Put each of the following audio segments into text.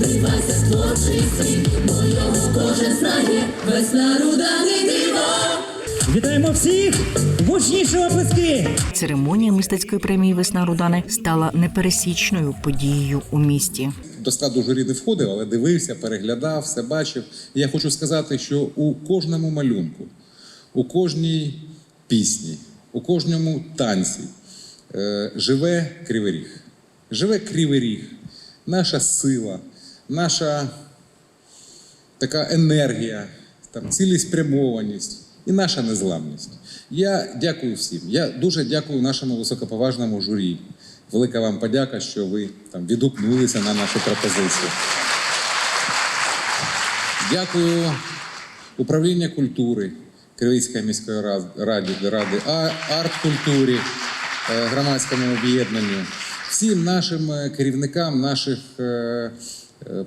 Вривайся в творчий світ, бо його кожен знає, весна руда не диво. Вітаємо всіх! Гучніші оплески! Церемонія мистецької премії Весна Рудани стала непересічною подією у місті. до складу журі не входив, але дивився, переглядав, все бачив. І я хочу сказати, що у кожному малюнку, у кожній пісні, у кожному танці е, живе кривий ріг. Живе кривий ріг, наша сила, наша така енергія, там, цілеспрямованість і наша незламність. Я дякую всім. Я дуже дякую нашому високоповажному журі. Велика вам подяка, що ви там відгукнулися на нашу пропозицію. Дякую управління культури Кривицької міської ради, ради арт-культурі, е, громадському об'єднанню, всім нашим е, керівникам наших е,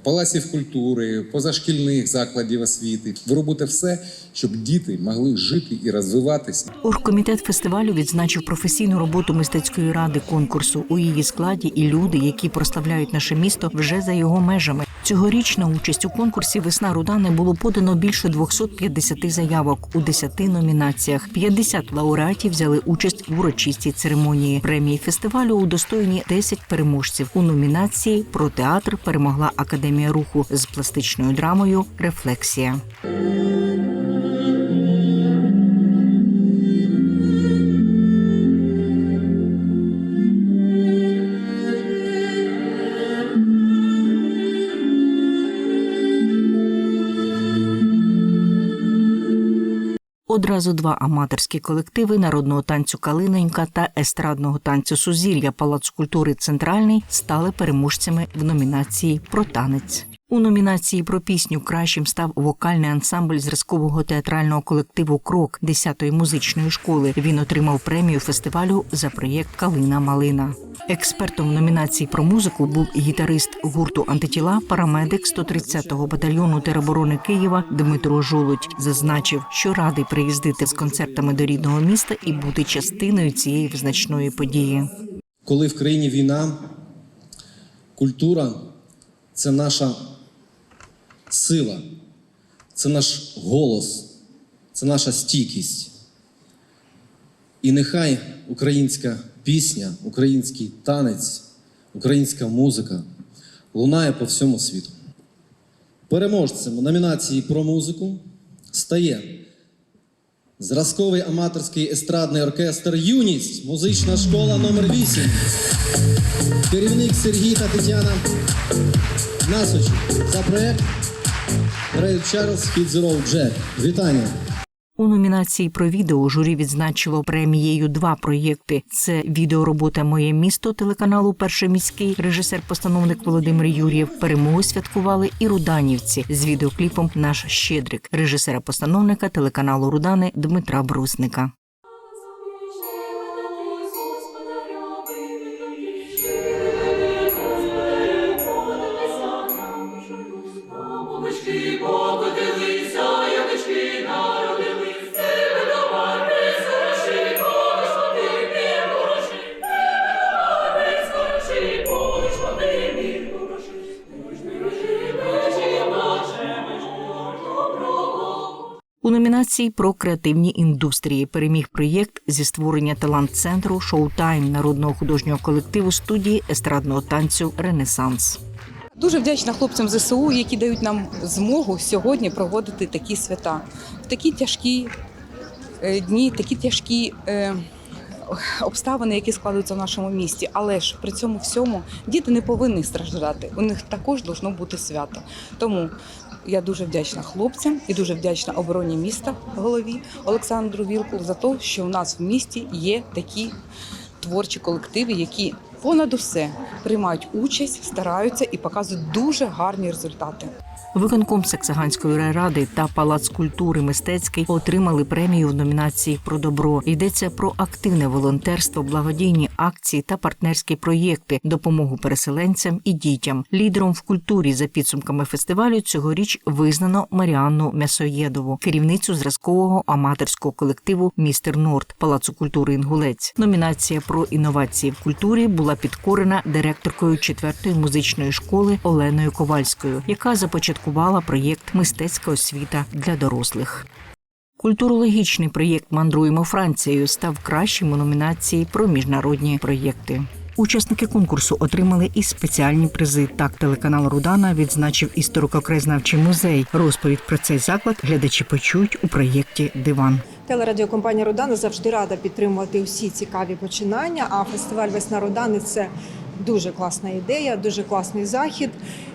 палаців культури, позашкільних закладів освіти. Ви робите все, щоб діти могли жити і розвиватися. Оргкомітет фестивалю відзначив професійну роботу мистецької ради конкурсу у її складі і люди, які прославляють наше місто вже за його межами. Цьогоріч на участь у конкурсі Весна Рудани було подано більше 250 заявок у 10 номінаціях. 50 лауреатів взяли участь в урочистій церемонії. Премії фестивалю удостоєні 10 переможців. У номінації про театр перемогла Академія руху з пластичною драмою Рефлексія. Одразу два аматорські колективи народного танцю Калинонька та естрадного танцю Сузір'я Палац культури Центральний стали переможцями в номінації про танець. У номінації про пісню кращим став вокальний ансамбль зразкового театрального колективу Крок 10-ї музичної школи. Він отримав премію фестивалю за проєкт Калина Малина. Експертом в номінації про музику був гітарист гурту Антитіла, парамедик 130-го батальйону тероборони Києва Дмитро Жолудь. Зазначив, що радий приїздити з концертами до рідного міста і бути частиною цієї визначної події. Коли в країні війна, культура це наша сила, це наш голос, це наша стійкість. І нехай українська пісня, український танець, українська музика лунає по всьому світу. Переможцем у номінації про музику стає зразковий аматорський естрадний оркестр Юність, музична школа номер 8 Керівник Сергій та Тетяна Насочі за проект Рей Чарльз the Road Вітання! У номінації про відео журі відзначило премією два проєкти: це відеоробота Моє місто телеканалу Перший міський режисер-постановник Володимир Юрєв. Перемогу святкували і руданівці з відеокліпом Наш Щедрик режисера-постановника телеканалу Рудани Дмитра Брусника. Номінації про креативні індустрії переміг проєкт зі створення талант-центру Шоутайм народного художнього колективу студії естрадного танцю Ренесанс. Дуже вдячна хлопцям ЗСУ, які дають нам змогу сьогодні проводити такі свята. В такі тяжкі е, дні, такі тяжкі е, обставини, які складаються в нашому місті. Але ж при цьому всьому діти не повинні страждати. У них також должно бути свято. Тому я дуже вдячна хлопцям і дуже вдячна обороні міста голові Олександру Вілку за те, що в нас в місті є такі творчі колективи, які понад усе приймають участь, стараються і показують дуже гарні результати. Виконком Саксаганської райради та Палац культури мистецький отримали премію в номінації про добро. Йдеться про активне волонтерство, благодійні акції та партнерські проєкти, допомогу переселенцям і дітям. Лідером в культурі за підсумками фестивалю цьогоріч визнано Маріанну М'ясоєдову, керівницю зразкового аматорського колективу Містер Норд Палацу культури Інгулець. Номінація про інновації в культурі була підкорена директоркою четвертої музичної школи Оленою Ковальською, яка започаткувала проєкт Мистецька освіта для дорослих. Культурологічний проєкт Мандруємо Францією став кращим у номінації про міжнародні проєкти. Учасники конкурсу отримали і спеціальні призи. Так, телеканал Рудана відзначив історико-краєзнавчий музей. Розповідь про цей заклад глядачі почують у проєкті Диван. Телерадіокомпанія Родани завжди рада підтримувати усі цікаві починання. А фестиваль Весна Родани це дуже класна ідея, дуже класний захід,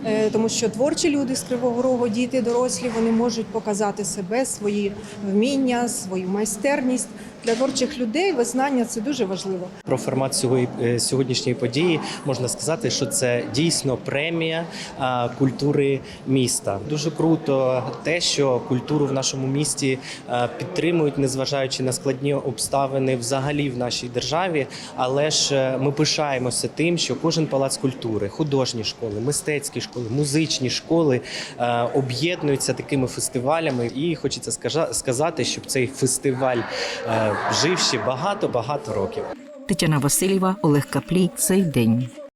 е, тому що творчі люди з Кривого Рогу, діти, дорослі, вони можуть показати себе, свої вміння, свою майстерність. Для творчих людей визнання це дуже важливо. Про формат цього е, сьогоднішньої події можна сказати, що це дійсно премія культури міста. Дуже круто те, що культуру в нашому місті підтримують, незважаючи на складні обставини взагалі в нашій державі. Але ж е, ми пишаємося тим, що кожен палац культури, художні школи, мистецькі школи, музичні школи е, об'єднуються такими фестивалями. І хочеться сказати, щоб цей фестиваль жив ще багато багато років. Тетяна Васильєва, Олег Каплій. Цей день.